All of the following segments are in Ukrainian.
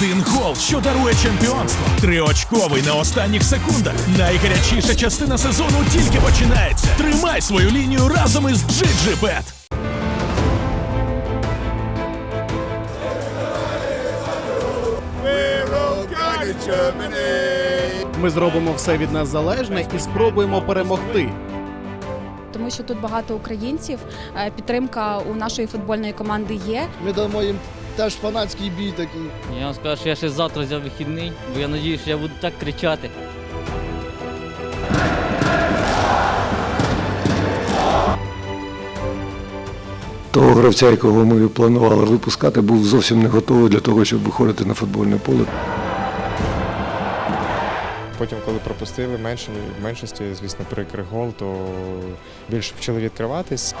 Один гол, що дарує чемпіонство. Триочковий на останніх секундах. Найгарячіша частина сезону тільки починається. Тримай свою лінію разом із GGBet. Ми зробимо все від нас залежне і спробуємо перемогти. тому що тут багато українців. е, Підтримка у нашої футбольної команди є. Ми дамо їм теж фанатський бій такий. Я вам скажу, що я ще завтра взяв вихідний, бо я надіюся, що я буду так кричати. Того гравця, якого ми планували випускати, був зовсім не готовий для того, щоб виходити на футбольне поле. Потім, коли пропустили менше, в меншості, звісно, прикрий гол, то більше почали відкриватись.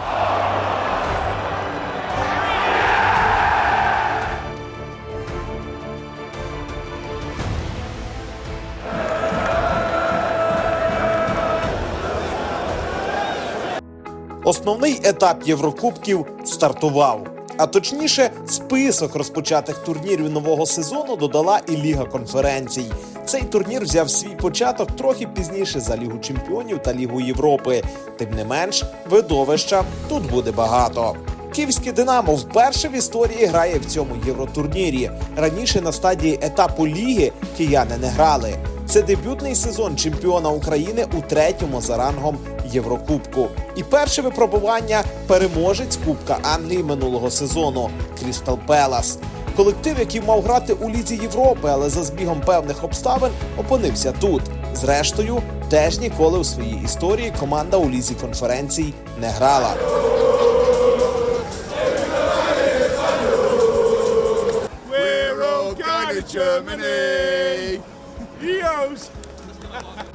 Основний етап Єврокубків стартував. А точніше, список розпочатих турнірів нового сезону додала і Ліга конференцій. Цей турнір взяв свій початок трохи пізніше за Лігу Чемпіонів та Лігу Європи. Тим не менш, видовища тут буде багато. Київське Динамо вперше в історії грає в цьому євротурнірі. Раніше на стадії етапу ліги кияни не грали. Це дебютний сезон чемпіона України у третьому за рангом Єврокубку. І перше випробування переможець Кубка Англії минулого сезону Крістал Пелас. Колектив, який мав грати у Лізі Європи, але за збігом певних обставин опинився тут. Зрештою, теж ніколи у своїй історії команда у лізі конференцій не грала.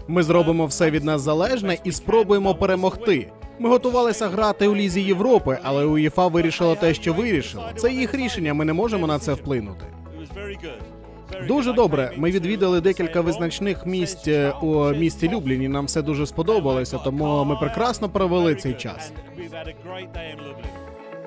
Ми зробимо все від нас залежне і спробуємо перемогти. Ми готувалися грати у лізі Європи, але УЄФА вирішила те, що вирішила. Це їх рішення. Ми не можемо на це вплинути. Дуже добре. Ми відвідали декілька визначних місць е, у місті Любліні. Нам все дуже сподобалося, тому ми прекрасно провели цей час.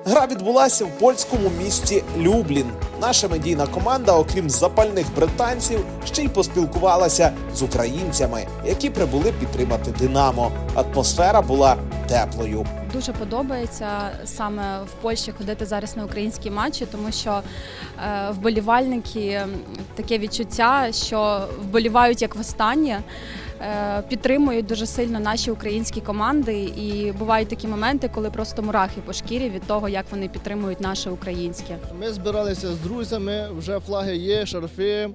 Гра відбулася в польському місті Люблін. Наша медійна команда, окрім запальних британців, ще й поспілкувалася з українцями, які прибули підтримати Динамо. Атмосфера була теплою. Дуже подобається саме в Польщі ходити зараз на українські матчі, тому що е, вболівальники таке відчуття, що вболівають як востаннє. Е, Підтримують дуже сильно наші українські команди, і бувають такі моменти, коли просто мурахи по шкірі від того, як вони підтримують наше українське. Ми збиралися з друзями, вже флаги є, шарфи,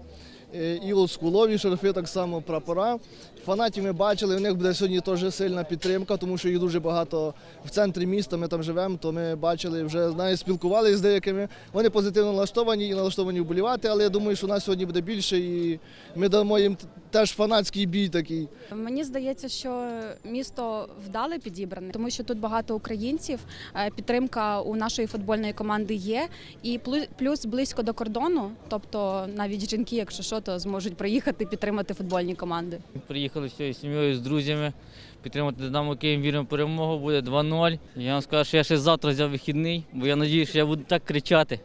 е, і олдскулові шарфи, так само прапора. Фанатів ми бачили, у них буде сьогодні теж сильна підтримка, тому що їх дуже багато в центрі міста. Ми там живемо, то ми бачили, вже навіть спілкувалися з деякими. Вони позитивно налаштовані і налаштовані вболівати, але я думаю, що нас сьогодні буде більше, і ми дамо їм теж фанатський бій такий. Мені здається, що місто вдале підібране, тому що тут багато українців. е, Підтримка у нашої футбольної команди є, і плю- плюс близько до кордону. Тобто навіть жінки, якщо що, то зможуть приїхати підтримати футбольні команди. Приїхали всією сім'єю з друзями підтримати Динамо Київ, віримо перемогу, буде 2-0. Я вам скажу, що я ще завтра взяв вихідний, бо я надіюся, що я буду так кричати,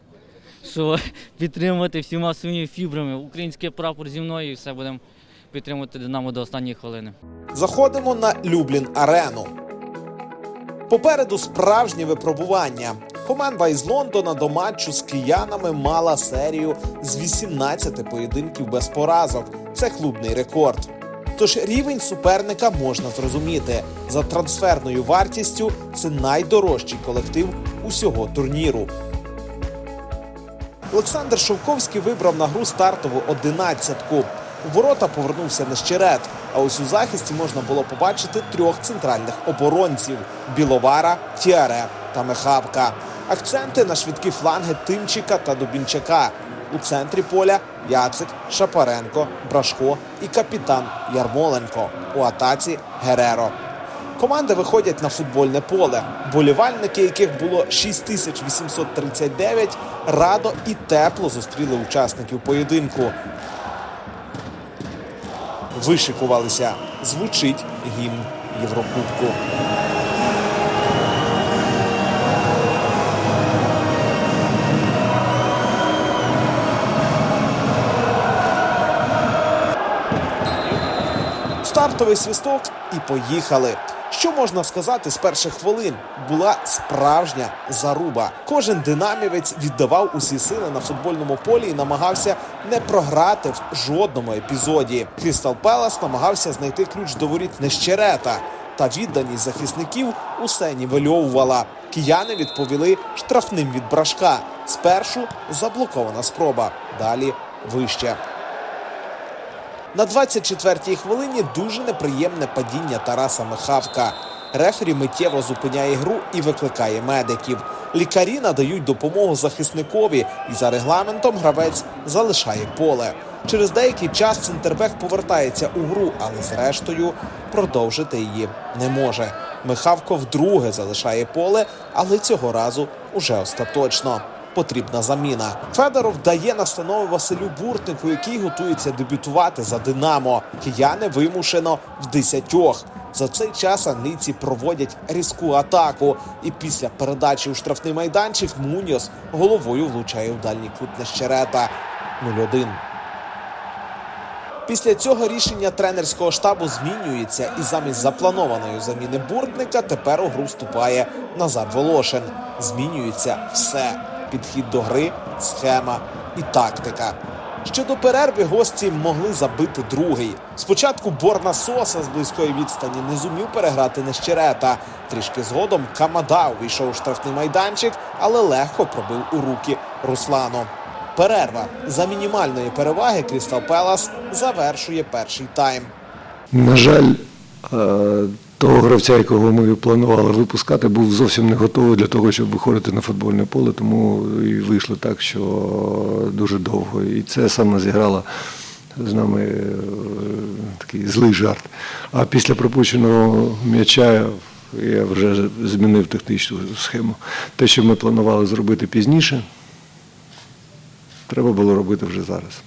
що підтримувати всіма своїми фібрами. Український прапор зі мною і все будемо підтримувати Динамо до останньої хвилини. Заходимо на Люблін Арену. Попереду справжнє випробування. Команда із Лондона до матчу з киянами мала серію з 18 поєдинків без поразок. Це клубний рекорд. Тож рівень суперника можна зрозуміти. За трансферною вартістю це найдорожчий колектив усього турніру. Олександр Шовковський вибрав на гру стартову одинадцятку. У ворота повернувся Нещерет, а ось у захисті можна було побачити трьох центральних оборонців: Біловара, Тіаре та Мехавка. Акценти на швидкі фланги Тимчика та Дубінчака. У центрі поля Яцик, Шапаренко, Брашко і капітан Ярмоленко. У атаці Гереро. Команди виходять на футбольне поле. Болівальники, яких було 6839, радо і тепло зустріли учасників поєдинку вишикувалися. Звучить гімн Єврокубку. Стартовий свисток і поїхали. Що можна сказати з перших хвилин? Була справжня заруба. Кожен динамівець віддавав усі сили на футбольному полі і намагався не програти в жодному епізоді. Крістал Пелас намагався знайти ключ до воріт Нещерета. Та відданість захисників усе нівельовувала. Кияни відповіли штрафним від брашка. Спершу заблокована спроба, далі вище. На 24-й хвилині дуже неприємне падіння Тараса Михавка. Рефері миттєво зупиняє гру і викликає медиків. Лікарі надають допомогу захисникові, і за регламентом гравець залишає поле. Через деякий час центрбек повертається у гру, але зрештою продовжити її не може. Михавко вдруге залишає поле, але цього разу уже остаточно потрібна заміна. Федоров дає настанови Василю Буртнику, який готується дебютувати за Динамо. Кияни вимушено в десятьох. За цей час англійці проводять різку атаку. І після передачі у штрафний майданчик Муньос головою влучає в дальній кут Нещерета. 0-1. Після цього рішення тренерського штабу змінюється, і замість запланованої заміни Буртника тепер у гру вступає Назар Волошин. Змінюється все: підхід до гри, схема і тактика. Ще до перерви гості могли забити другий. Спочатку Борна Соса з близької відстані не зумів переграти Нещерета. Трішки згодом Камада увійшов у штрафний майданчик, але легко пробив у руки Руслану. Перерва за мінімальної переваги Крістал Пелас завершує перший тайм. На жаль, е, того гравця, якого ми планували випускати, був зовсім не готовий для того, щоб виходити на футбольне поле, тому і вийшло так, що дуже довго. І це саме зіграло з нами е, такий злий жарт. А після пропущеного м'яча я вже змінив технічну схему. Те, що ми планували зробити пізніше, треба було робити вже зараз.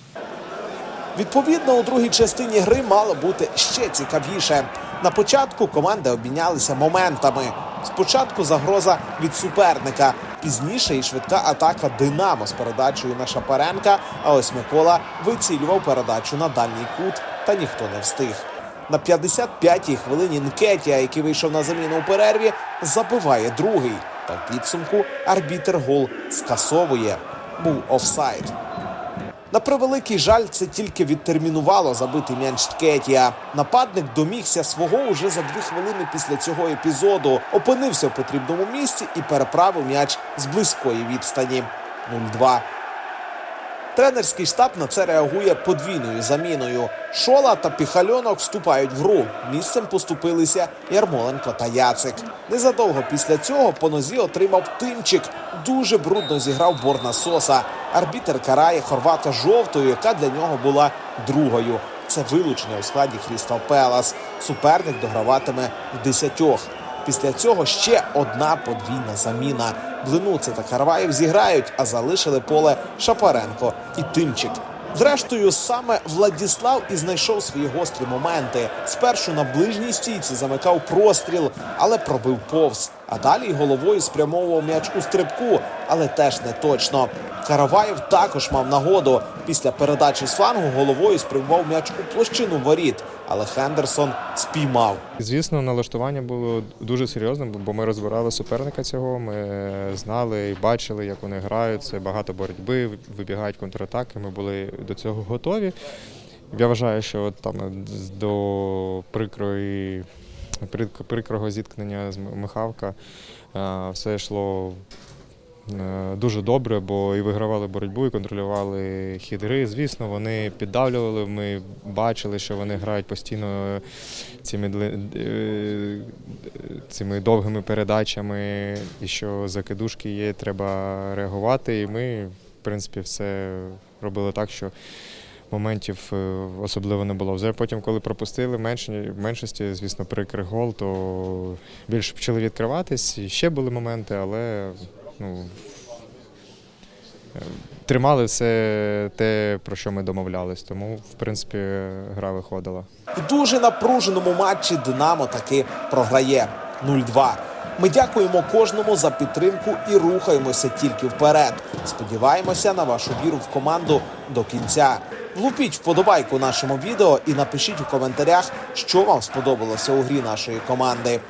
Відповідно, у другій частині гри мало бути ще цікавіше. На початку команди обмінялися моментами. Спочатку загроза від суперника, пізніше і швидка атака Динамо з передачею на Шапаренка. А ось Микола вицілював передачу на дальній кут, та ніхто не встиг. На 55-й хвилині Нкетія, який вийшов на заміну у перерві, забиває другий. Та в підсумку арбітер гол скасовує. Був офсайд. На превеликий жаль, це тільки відтермінувало забитий м'яч Ткетія. Нападник домігся свого уже за дві хвилини після цього епізоду. Опинився в потрібному місці і переправив м'яч з близької відстані. 0-2. Тренерський штаб на це реагує подвійною заміною. Шола та Піхальонок вступають в гру. Місцем поступилися Ярмоленко та Яцик. Незадовго після цього по нозі отримав тимчик. Дуже брудно зіграв Борна Соса. Арбітер карає хорвата жовтою, яка для нього була другою. Це вилучення у складі Крістал Пелас. Суперник дограватиме в десятьох. Після цього ще одна подвійна заміна. Блинуце та Карваєв зіграють, а залишили поле Шапаренко і Тимчик. Зрештою, саме Владіслав і знайшов свої гострі моменти. Спершу на ближній стійці замикав простріл, але пробив повз. А далі головою спрямовував м'яч у стрибку, але теж не точно. Караваєв також мав нагоду. Після передачі з флангу головою спрямував м'яч у площину воріт, але Хендерсон спіймав. Звісно, налаштування було дуже серйозним, бо ми розбирали суперника цього. Ми знали і бачили, як вони грають. Це багато боротьби, вибігають контратаки. Ми були до цього готові. Я вважаю, що от там до прикрої прикрого зіткнення з Михавка все йшло дуже добре, бо і вигравали боротьбу, і контролювали хід гри. Звісно, вони піддавлювали. Ми бачили, що вони грають постійно цими, е, цими довгими передачами, і що закидушки є, треба реагувати. І ми, в принципі, все робили так, що моментів е, особливо не було. Вже потім, коли пропустили, менш- в меншості, звісно, прикрий гол, то більше почали відкриватись. І ще були моменти, але ну, тримали все те, про що ми домовлялись. Тому, в принципі, гра виходила. В дуже напруженому матчі Динамо таки програє 0-2. Ми дякуємо кожному за підтримку і рухаємося тільки вперед. Сподіваємося на вашу віру в команду до кінця. Влупіть вподобайку нашому відео і напишіть у коментарях, що вам сподобалося у грі нашої команди.